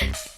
Yeah.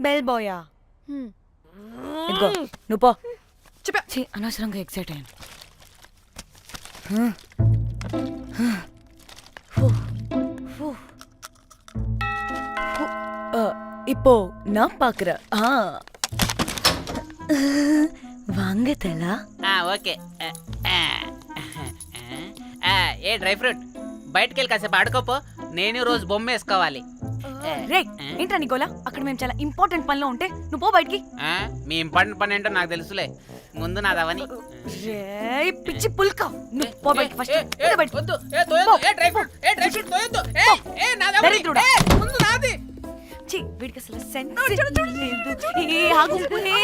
Bell బాయా హ్మ్. ఇదిగో నువ్వు పో ఛీ, అనవసరంగా ఎక్సైట్ అయ్యాను இப்போ நான் பாக்குறேன் ஆ வாங்க தலா ఆ, ఓకే ఆ, ఆ, ఆ, ఏ డ్రై ఫ్రూట్ బయటికి వెళ్ళి కాసేపు ఆడుకోపో నేను రోజు బొమ్మ వేసుకోవాలి ఆ, రే ఏంట్రా నికోలా? అక్కడ మేము చాలా ఇంపార్టెంట్ పనిలో ఉంటే నువ్వు పో బయటికి. ఆ, మీ ఇంపార్టెంట్ పని ఏంటో నాకు తెలుసులే. ముందు నాదవని రే పిచ్చి పుల్క. నువ్వు పో బయటికి ఫస్ట్ ఏ, ఏ, బయటికి. వద్దు, ఏ, తోయొద్దు, ఏ, డ్రై ఫ్రూట్, ఏ, డ్రై ఫ్రూట్ తోయొద్దు, ఏ, ఏ, నాదవని, దరిద్రుడా. ఏ, ముందు నాది. ఛీ, వీడికి అసలు సెన్స్ లేదు. ఏ ఆగు ఏ.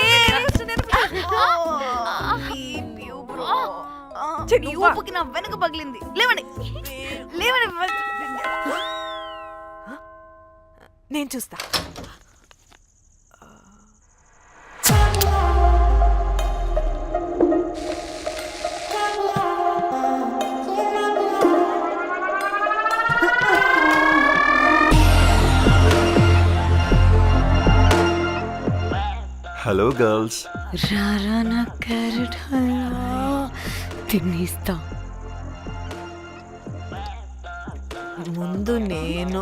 నీ ఊపుకి నా వెనక పగిలింది. లేవండి. లేవండి నేను చూస్తా. హలో గర్ల్స్ రారా నా క్యారెట్ హల్వా తినేస్తా. ముందు నేను.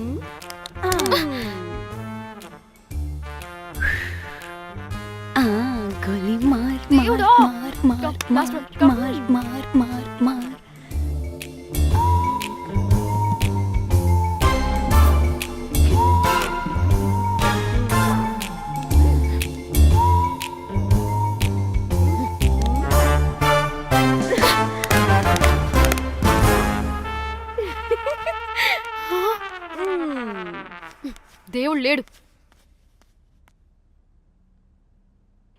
మార్. దేవుడు లేడు.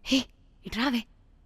హే ఇటు రావే.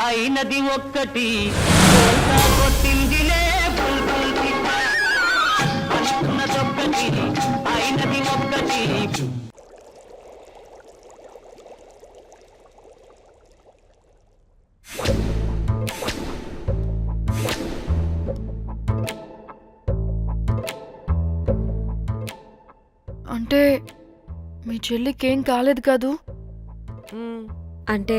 అయినది ఒక్కటి. కొట్టిందిలే. అనుకున్నదొక్కటి అయినది ఒక్కటి. అంటే మీ చెల్లికి ఏం కాలేదు కాదు? అంటే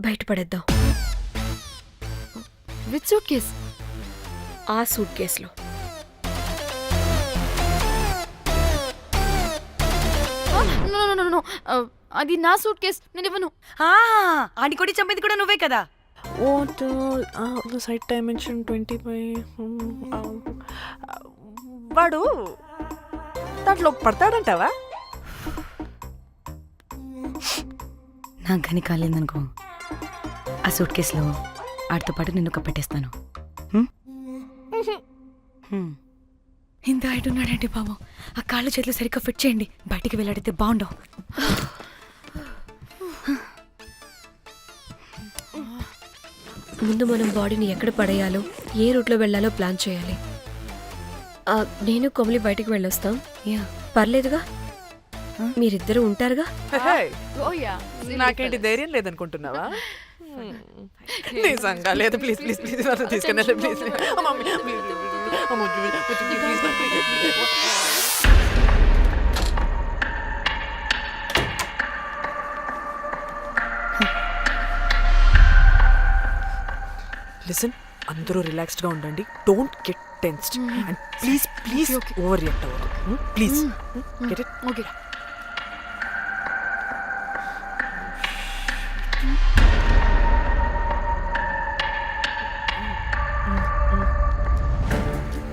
బయటపడేద్దాం. విత్ సూట్ కేస్ ఆ సూట్ కేసులో అది నా సూట్ కేస్ నేను ఇవ్వను. ఆడి కొట్టి చంపేది కూడా నువ్వే కదా? What site dimension twenty five వాడు దాంట్లో పడతాడంటావా? నాకు కానీ కాలేదనుకో. ఆ సూట్ కేసులో ఆడితో పాటు నిన్ను ఒక పెట్టేస్తాను హ్మ్? హ్మ్. ఇంత హైట్ ఉన్నాడండి బాబు ఆ కాళ్ళు చేతులు సరిగ్గా ఫిట్ చేయండి. బయటికి వెళ్ళాడితే బాగుండవు ముందు మనం బాడీని ఎక్కడ పడేయాలో ఏ రూట్లో వెళ్ళాలో ప్లాన్ చేయాలి. ఆ, నేను కొమలి బయటికి వెళ్ళొస్తాం. యా. పర్లేదుగా? మీరిద్దరూ ఉంటారుగా? నాకేంటి ధైర్యం లేదనుకుంటున్నావా? నిజంగా లేదు ప్లీజ్ ప్లీజ్ ప్లీజ్ నన్ను తీసుకెళ్ళి ప్లీజ్ లిసన్ అందరూ రిలాక్స్డ్గా ఉండండి don't get tensed and please please over react అవ్వదు ప్లీజ్ గెట్ ఇట్ ఓకే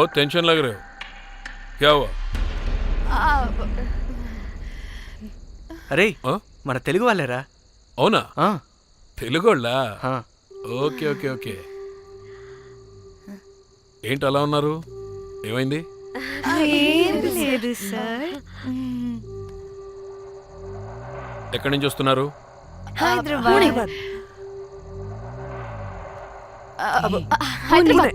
बहुत टेंशन लग रहे हो क्या हुआ అరే ఆ? మన తెలుగు వాళ్ళేరా అవునా ఆ, తెలుగోళ్ళా ఆ. ఓకే ఓకే ఓకే ఏంటి అలా ఉన్నారు ఏమైంది ఏం లేదు సార్ ఎక్కడి నుంచి వస్తున్నారు హైదరాబాద్ హైదరాబాద్ ఏయ్!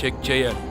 చెక్ చేయాలి.